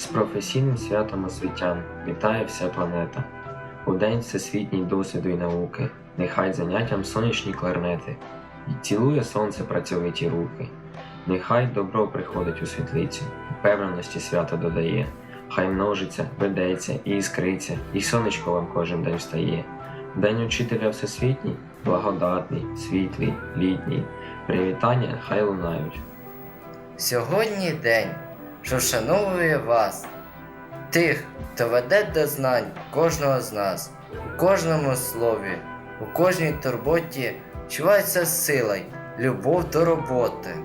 З професійним святом освітян вітає вся планета. У день всесвітній досвіду й науки, нехай заняттям сонячні кларнети, і цілує сонце працьовиті руки. Нехай добро приходить у світлицю, впевненості свято додає, хай множиться, ведеться і іскриться, і сонечко вам кожен день встає. День учителя всесвітній, благодатний, світлий, літній. Привітання хай лунають. Сьогодні день, що вшановує вас, тих, хто веде до знань кожного з нас, у кожному слові, у кожній турботі чувається сила любов до роботи.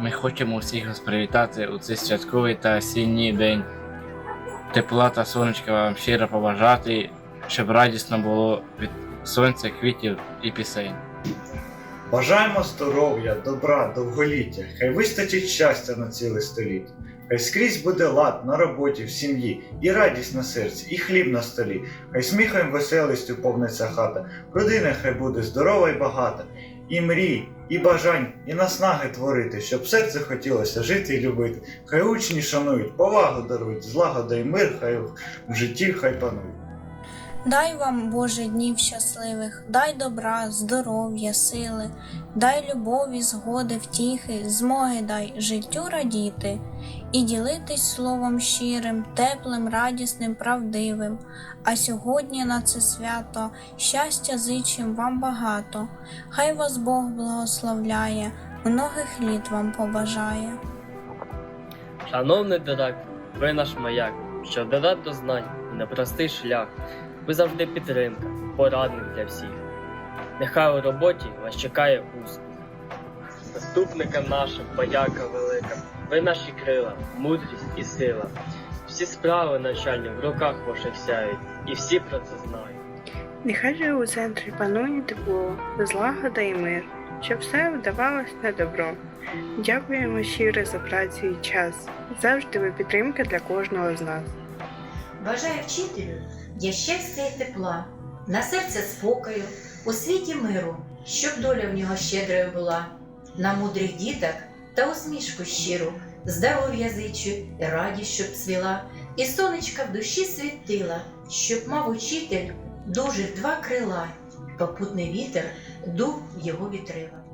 Ми хочемо всіх вас привітати у цей святковий та осінній день. Тепла та сонечка вам щиро побажати, щоб радісно було від сонця, квітів і пісень. Бажаємо здоров'я, добра, довголіття, хай вистачить щастя на ціле століття. Хай скрізь буде лад на роботі, в сім'ї, і радість на серці, і хліб на столі. Хай сміхом веселістю повниться хата, родина хай буде здорова і багата, і мрій, і бажань, і наснаги творити, щоб серце хотілося жити і любити. Хай учні шанують, повагу дарують, злагода і мир, хай в житті хай панують. Дай вам, Боже, днів щасливих, дай добра, здоров'я, сили, дай любові, згоди, втіхи, змоги дай життю радіти і ділитись словом щирим, теплим, радісним, правдивим. А сьогодні на це свято щастя зичим вам багато. Хай вас Бог благословляє, многих літ вам побажає. Шановний директор, ви наш маяк, що веде до знань непростий шлях. Ви завжди підтримка, порадник для всіх. Нехай у роботі вас чекає успіх. Заступника наша, подяка велика. Ви наші крила, мудрість і сила. Всі справи начальні в руках ваших сяють, і всі про це знають. Нехай же у центрі панує тепло, злагода і мир, щоб все вдавалось на добро. Дякуємо щиро за працю і час. Завжди ви підтримка для кожного з нас. Бажаю вчителю для щастя і тепла, на серце спокою, у світі миру, щоб доля в нього щедрою була, на мудрих діток та усмішку щиру, здоров'я зичу і радість, щоб цвіла, і сонечка в душі світила, щоб мав учитель дуже два крила, попутний вітер дув його вітрила.